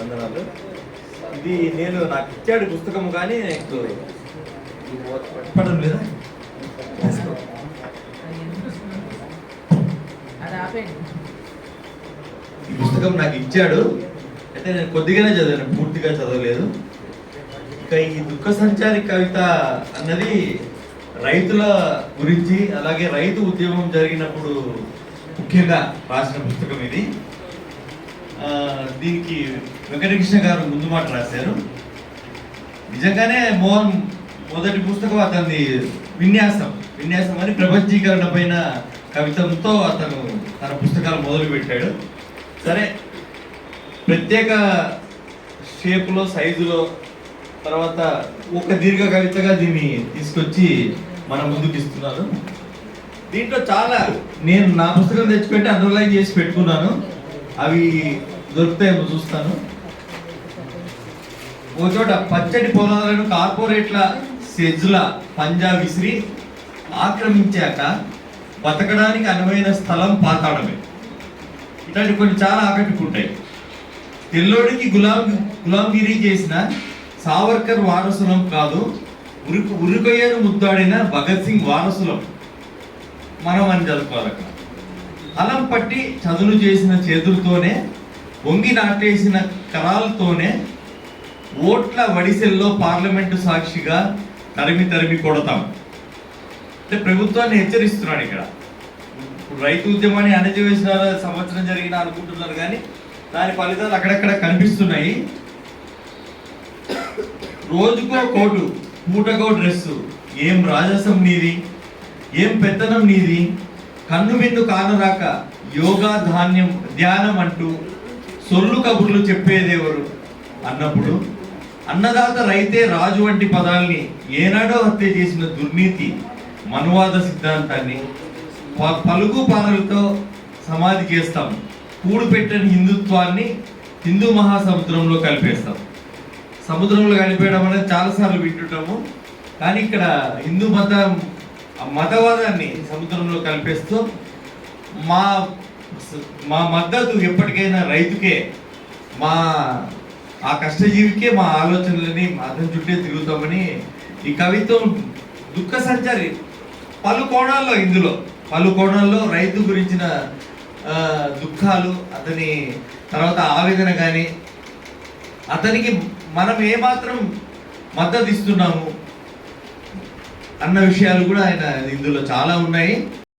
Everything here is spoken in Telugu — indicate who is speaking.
Speaker 1: వందనాలు. ఇది నేను నాకు ఇచ్చాడు పుస్తకం కానీ నాకు పడడం లేదా? ఈ పుస్తకం నాకు ఇచ్చాడు. అయితే నేను కొద్దిగానే చదివాను పూర్తిగా చదవలేదు. ఇక ఈ దుఃఖ సంచారి కవిత అన్నది రైతుల గురించి అలాగే రైతు ఉద్యమం జరిగినప్పుడు ముఖ్యంగా రాసిన పుస్తకం ఇది. దీనికి వెంకటకృష్ణ గారు ముందు మాట రాశారు. నిజంగానే మోహన్ మొదటి పుస్తకం అతని విన్యాసం విన్యాసం అని ప్రపంచీకరణ పైన కవితంతో అతను తన పుస్తకాలు మొదలు పెట్టాడు. సరే ప్రత్యేక షేప్లో సైజులో తర్వాత ఒక దీర్ఘ కవితగా దీన్ని తీసుకొచ్చి మన ముందుకు ఇస్తున్నాను దీంట్లో చాలా నేను నా పుస్తకం తెచ్చిపెట్టి అండర్లైన్ చేసి పెట్టుకున్నాను. అవి దొరుకుతాయేమో చూస్తాను. ఓ చోట పచ్చటి పొలాలను కార్పొరేట్ల సెజ్ల పంజా విసిరి ఆక్రమించాక బతకడానికి అనువైన స్థలం పాతాడమే ఇట్లాంటి కొన్ని చాలా ఆకట్టుకుంటాయి. తెల్లోడికి గులాం గులాంగిరి చేసిన సావర్కర్ వారసులం కాదు ఉరికి ఉరికొయ్యను ముద్దాడిన భగత్ సింగ్ వారసులం. మనం అని చదువుకోవాలి అక్కడ అలం పట్టి చదును చేసిన చేతులతోనే వంగి నాటేసిన కరాలతోనే ఓట్ల వడిసెల్లో పార్లమెంటు సాక్షిగా తరిమి తరిమి కొడతాం. అంటే ప్రభుత్వాన్ని హెచ్చరిస్తున్నాడు ఇక్కడ. ఇప్పుడు రైతు ఉద్యమాన్ని అణచివేసిన సంవత్సరం జరిగిన అనుకుంటున్నారు కానీ దాని ఫలితాలు అక్కడక్కడ కనిపిస్తున్నాయి. రోజుకో కోటు పూటకో డ్రెస్సు ఏం రాజసం నీది ఏం పెత్తనం నీది కన్ను విన్ను కానురాక యోగా ధాన్యం ధ్యానం అంటూ సొల్లు కబుర్లు చెప్పేదేవరు అన్నప్పుడు అన్నదాత రైతే రాజు వంటి పదాల్ని ఏనాడో హత్య చేసిన దుర్నీతి మనువాద సిద్ధాంతాన్ని ప- పలుగు పాలలతో సమాధి చేస్తాం. కూడు పెట్టని హిందుత్వాన్ని హిందూ మహాసముద్రంలో కలిపేస్తాం. సముద్రంలో కలిపేయడం అనేది చాలాసార్లు వింటుంటాము. కానీ ఇక్కడ హిందూ మతం మతవాదాన్ని సముద్రంలో కలిపేస్తూ మా మా మద్దతు ఎప్పటికైనా రైతుకే మా ఆ కష్టజీవికే మా ఆలోచనలని అతని చుట్టే తిరుగుతామని ఈ కవిత్వం దుఃఖ సంచారి పలు కోణాల్లో ఇందులో పలు కోణాల్లో రైతు గురించిన దుఃఖాలు అతని తర్వాత ఆవేదన కానీ అతనికి మనం ఏమాత్రం మద్దతు ఇస్తున్నాము అన్న విషయాలు కూడా ఆయన ఇందులో చాలా ఉన్నాయి.